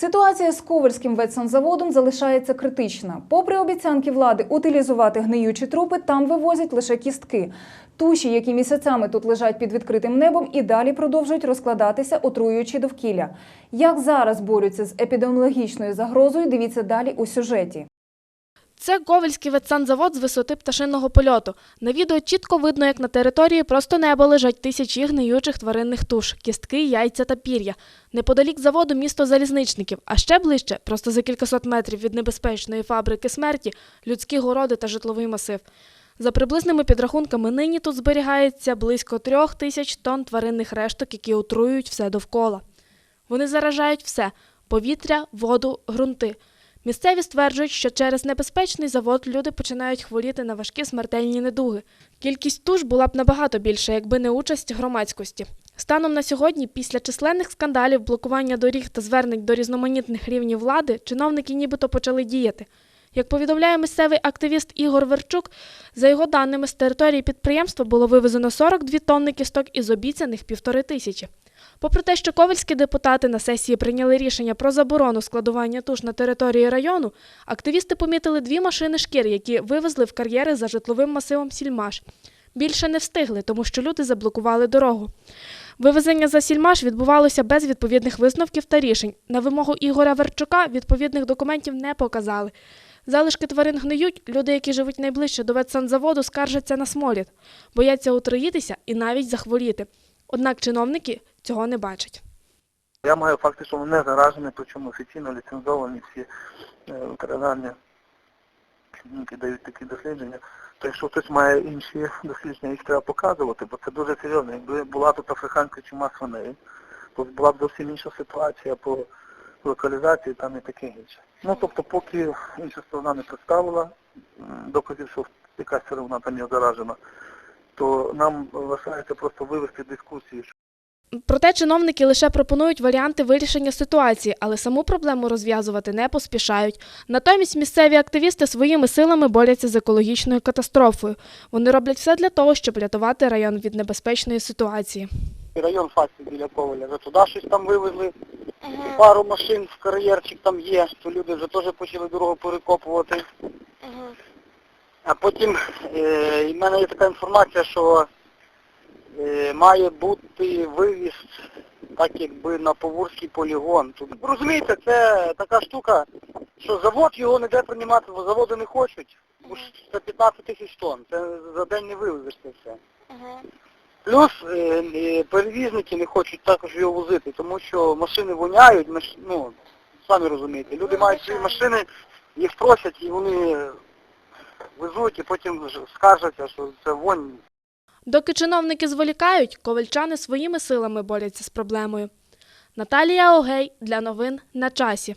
Ситуація з Ковальським ветсанзаводом залишається критична. Попри обіцянки влади утилізувати гниючі трупи, там вивозять лише кістки. Туші, які місяцями тут лежать під відкритим небом, і далі продовжують розкладатися, отруюючи довкілля. Як зараз борються з епідеміологічною загрозою, дивіться далі у сюжеті. Це Ковельський ветсанзавод з висоти пташиного польоту. На відео чітко видно, як на території просто неба лежать тисячі гниючих тваринних туш, кістки, яйця та пір'я. Неподалік заводу місто залізничників, а ще ближче, просто за кількасот метрів від небезпечної фабрики смерті, людські городи та житловий масив. За приблизними підрахунками, нині тут зберігається близько трьох тисяч тонн тваринних решток, які отруюють все довкола. Вони заражають все повітря, воду, ґрунти. Місцеві стверджують, що через небезпечний завод люди починають хворіти на важкі смертельні недуги. Кількість туш була б набагато більша, якби не участь громадськості. Станом на сьогодні, після численних скандалів, блокування доріг та звернень до різноманітних рівнів влади, чиновники нібито почали діяти. Як повідомляє місцевий активіст Ігор Верчук, за його даними, з території підприємства було вивезено 42 тонни кісток із обіцяних півтори тисячі. Попри те, що ковальські депутати на сесії прийняли рішення про заборону складування туш на території району, активісти помітили дві машини шкір, які вивезли в кар'єри за житловим масивом Сільмаш. Більше не встигли, тому що люди заблокували дорогу. Вивезення за Сільмаш відбувалося без відповідних висновків та рішень. На вимогу Ігоря Верчука відповідних документів не показали. Залишки тварин гниють, люди, які живуть найближче до ветсанзаводу, скаржаться на сморід, бояться отруїтися і навіть захворіти. Однак чиновники цього не бачать. Я маю факти, що вони заражені, причому офіційно ліцензовані всі ветеринарні клініки дають такі дослідження. То якщо хтось має інші дослідження, їх треба показувати, бо це дуже серйозно. Якби була тут африканська чума свиней, то була б зовсім інша ситуація по локалізації там і таке інше. Ну тобто поки інша сторона не представила доказів, що якась сировина там є заражена, то нам лишається просто вивести дискусію, Проте чиновники лише пропонують варіанти вирішення ситуації, але саму проблему розв'язувати не поспішають. Натомість місцеві активісти своїми силами борються з екологічною катастрофою. Вони роблять все для того, щоб рятувати район від небезпечної ситуації. район фасі біля Коваля. Вже туди щось там вивезли, пару машин в кар'єрчик там є, то люди вже теж почали дорогу перекопувати. А потім е, в мене є така інформація, що е, має бути вивіз так якби на Поворський полігон. Тут, розумієте, це така штука, що завод його ніде приймати, бо заводи не хочуть. Бо ж Це 15 тисяч тонн, це за день не вивезеш це все. Плюс е, е, перевізники не хочуть також його возити, тому що машини воняють, маш- ну, самі розумієте, люди мають свої машини, їх просять і вони везуть, і потім скаржаться, що це вонь. Доки чиновники зволікають, ковальчани своїми силами борються з проблемою. Наталія Огей для новин на часі.